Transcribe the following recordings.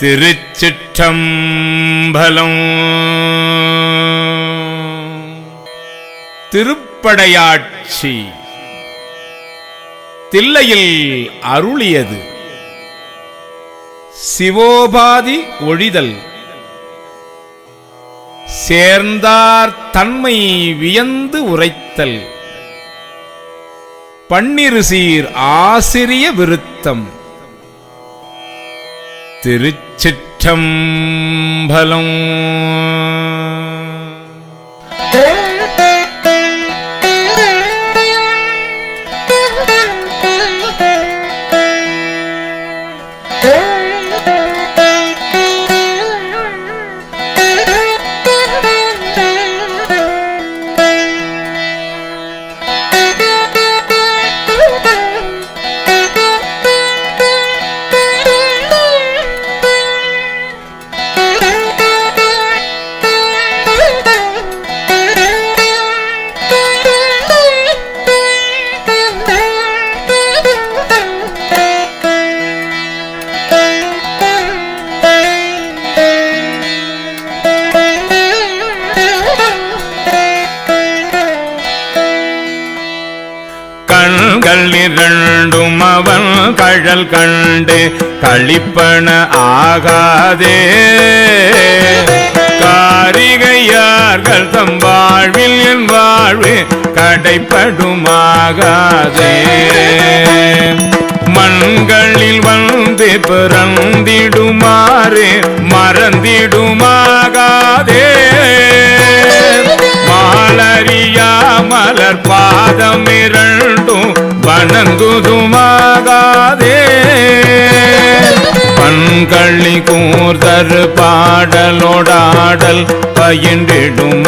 திருச்சிற்றம்பலம். திருப்படையாட்சி. தில்லையில் அருளியது. சிவோபாதி ஒழிதல். சேர்ந்தார் தன்மை வியந்து உரைத்தல். பன்னிருசீர் ஆசிரிய விருத்தம். திருச்சிற்றம்பலம். நிழல் கண்டு களிப்பன ஆகாதே. காரிகையார்கள் தம் வாழ்வில் என் வாழ்வு கடைப்படுமாகாதே. மண்களில் வந்து பிறந்திடுமாறு மறந்திடுமாகாதே. மாலரியா மலர் பாதம் இரண்டும் வணங்குதுமாகா கள்ளி கூர்தரு பாடலோடாடல் பயின்றிடுமாகாதே.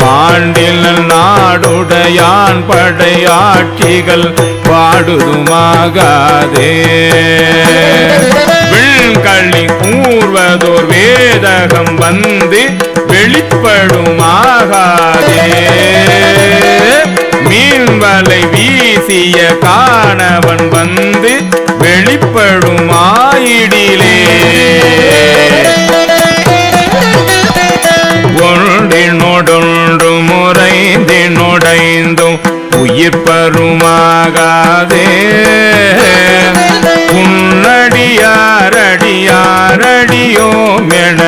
பாண்டில் நாடுடையான் படையாட்சிகள் பாடுதுமாகாதே. விண்கள்ளி கூர்வதோர் வேதகம் வந்து வெளிப்படுமாகாதே. மீன்வலை வீசிய காணவன் வந்து வெளிப்படுமாயிடிலே ஒன்றினொடொன்று முறைந்தினொடைந்தும் உயிர் பருமாகாதே. உன்னடியாரடியாரடியோ மென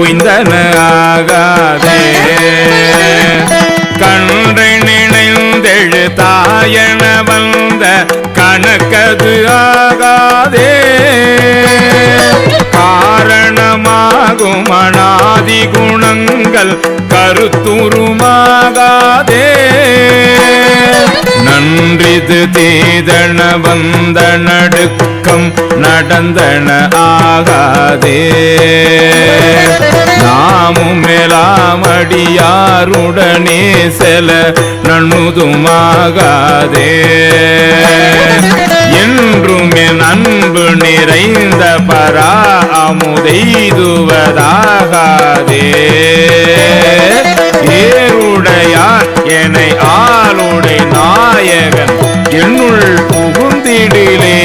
உய்ந்தன ஆகாதே கன்றை நினைந்தெழு தாயன வந்த கணக்கது ஆ குணங்கள் கருத்துருமாகாதே. நன்றிது தீதன வந்த நடுக்கம் நடந்தன ஆகாதே. நாமும் மேலாமடியாருடனே செல நன்முதுமாகாதே என்றுமே நன் நிறைந்த பரா அமுதெய்துவதாகாதே ஏருடையார் என்னை ஆளுடை நாயகன் என்னுள் புகுந்திடிலே.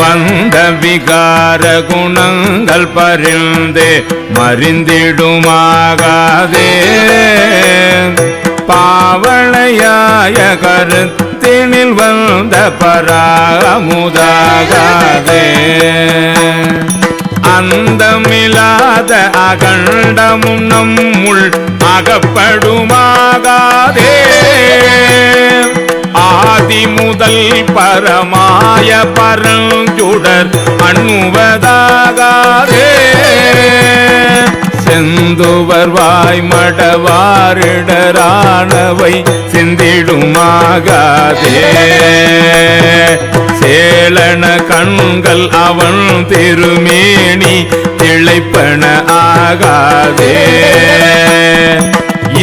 வந்த விகார குணங்கள் பரிந்து மறிந்திடுமாகாதே. பாவளையாய கருத்து கருத்தினில் வந்த பராமுதாகாதே அந்தமில்லாத அகண்டமும் நம்முள் அகப்படுமாகாதே. ஆதி முதல் பரமாய பரஞ்சுடர் அண்ணுவதாகாதே. செந்துவர் வாய் மடவாரிடரானவை சிந்திடுமாகாதே. சேலன கண்கள் அவன் திருமேனி திளைப்பன ஆகாதே.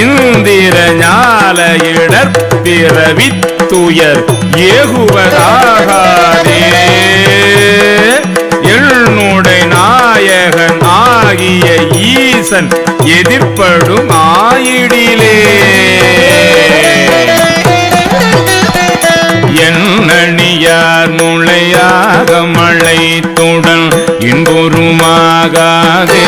இந்திர ஞால இடர் பிறவித்துயர் ஏகுவதாகாதே. என்னுடை நாயகன் ஆகிய ஈசன் எதிர்ப்படும் ஆயிடிலே என்னணியார் முளையாக மழை மழைத்துடன் இன்புருமாகாதே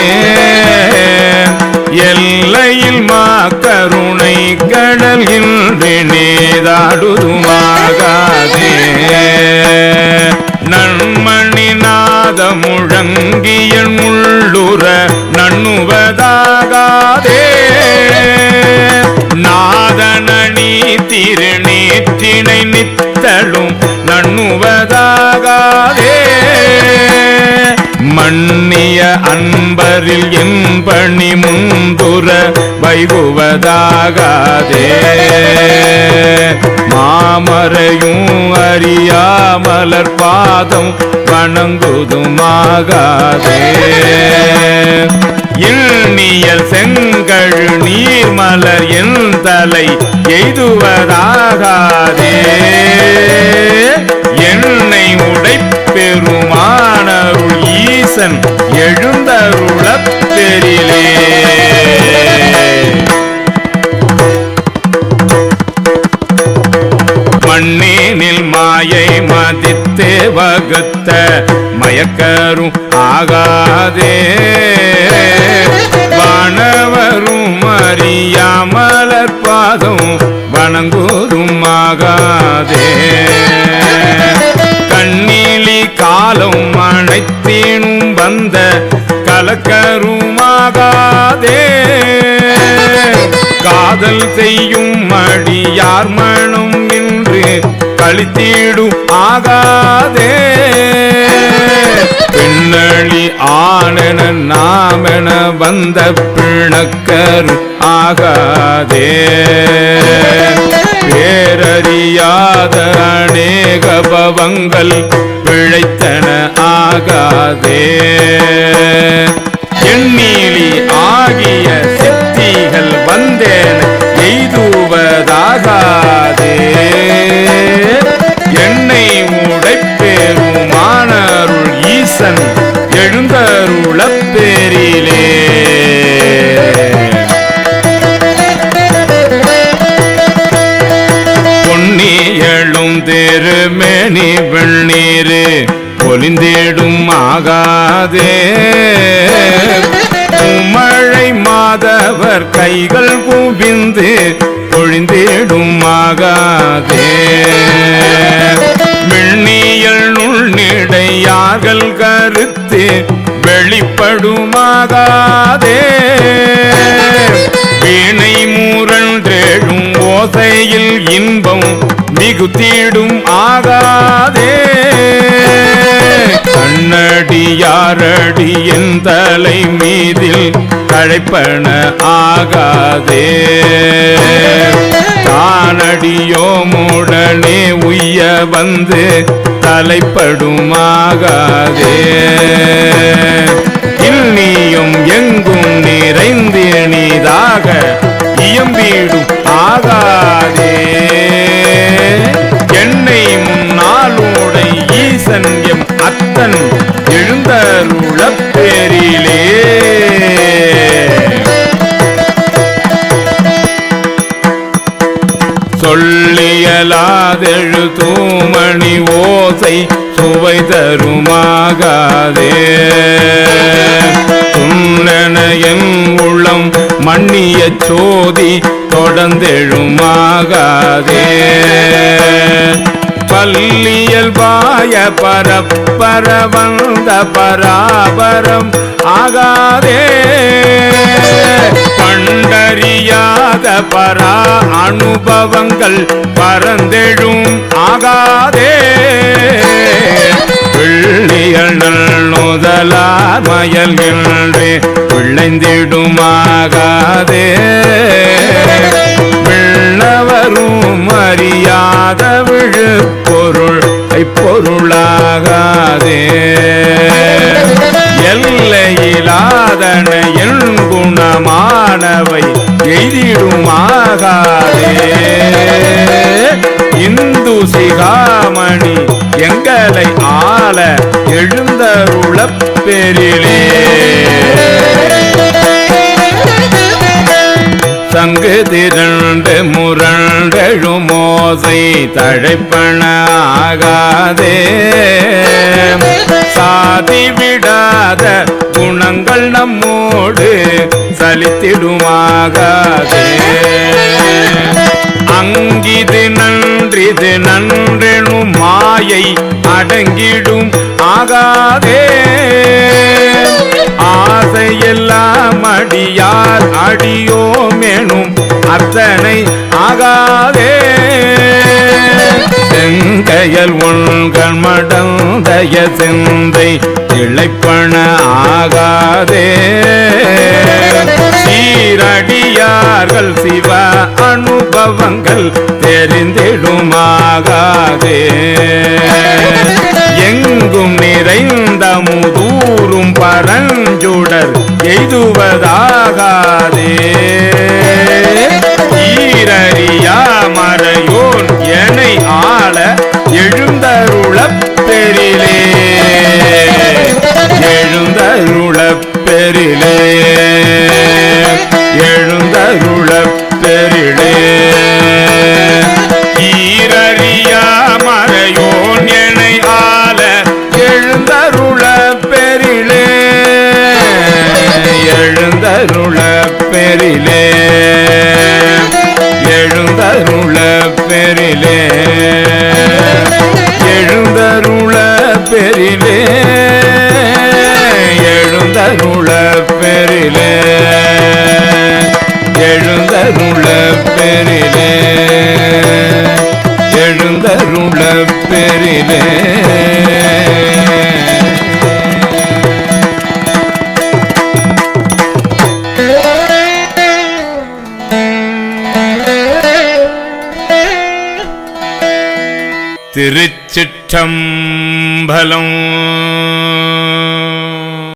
எல்லையில் மாக்கருணை கடல் நேதாடுதுமாகாதே நன்மணி நாத முழங்கியன் உள்ளுற நண்ணுவதாகாதே. நாதனி திருநீற்றினை நித்தலும் நண்ணுவதா அந்நிய அன்பரில் என் பணி வைகுவதாகாதே மாமரையும் அறியாமலர் பாதம் வணங்குதுமாகாதே. எண்ணியல் செங்கழ் நீர்மலர் என் தலை எய்துவதாகாதே. என்னை உடைப்பெருமானருள் ஈசன் எழுந்தருளப் பெரிலே மண்ணீனில் மாயை மதித்து வகுத்த மயக்கரும் ஆகாதே. வானவரும் அறியாமலர் பாதம் வணங்குவதும் ஆகாதே. கண்ணிலி காலம் அனைத்தீனும் தந்த கலக்கருமாகாதே. காதல் செய்யும் மடியார் மனம் என்று கழித்தீடும் ஆகாதே. பின்னணி ஆனன நாமென வந்த பிணக்கரு ஆகாதே. பேரறியாத அநேக பவங்கள் பிழைத்தன ஆகாதே. எண்ணீலி ஆகிய சித்திகள் வந்தேன. பொலிந்திடும் ஆகாதே மழை மாதவர் கைகள் குவிந்து பொழிந்திடும் ஆகாதே மின்னியல் நுண்ணிடையார்கள் கருத்து வெளிப்படுமாகாதே. வீணை மூரன்றேழும் ஓசையில் இன்பம் மிகுத்தீடும் ஆகாதே. என்னடியாரடி என் தலை மீதில் கழைப்பன ஆகாதே. தானடியோ மூடனே உய்ய வந்து தலைப்படுமாகாதே. சொல்லியலாதெழு தூமணி ஓசை சுவை தருமாகாதே. துண்ணன என் உள்ளம் மண்ணிய சோதி தொடர்ந்தெழுமாகாதே. பல்லியல் பாய பரப்பர வந்த பராபரம் ஆகாதே. கண்டறியாத பரா அனுபவங்கள் பறந்தெழும் ஆகாதே. பிள்ளைகள் நுதலார் மயல் பிள்ளைந்திடுமாகாதே. விண்ணவரும் அறியாத விழு பொருள் ஐப்பொருளாகாதே. எழுந்தருளப் பெரிலே சங்கு திரண்டு முரண்டெழுமோ ஓசை தழைப்பன ஆகாதே சாதி விடாத குணங்கள் நம்மோடு சலித்திடுமாகாதே. அங்கிது நன்றிது நன்றெனும் மாயை அடங்கிடும் ஆகாதே. ஆசையெல்லாம் அடியார் அடியோமெனும் அத்தனை ஆகாதே. செங்கையல் உண்கள் மடந்தய செந்தை இழைப்பன ஆகாதே. சீரடியார்கள் சிவ அனுபவங்கள் தெரிந்தே தெரிந்திடுமாகாதே எங்கும் நிறைந்த முதூரும் பரஞ்சுடர் எய்துவதாகாதே. ஈரறியா மறையோன் எனை ஆள எழுந்தருளப் பெரிலே எழுந்தருளப் பெரிலே பெரிலே. எழுந்தருள பெரிலே. எழுந்தருள பெரிலே. எழுந்தருள பெரிலே. எழுந்தருள பெரிலே. திருச்சிற்றம்பலம்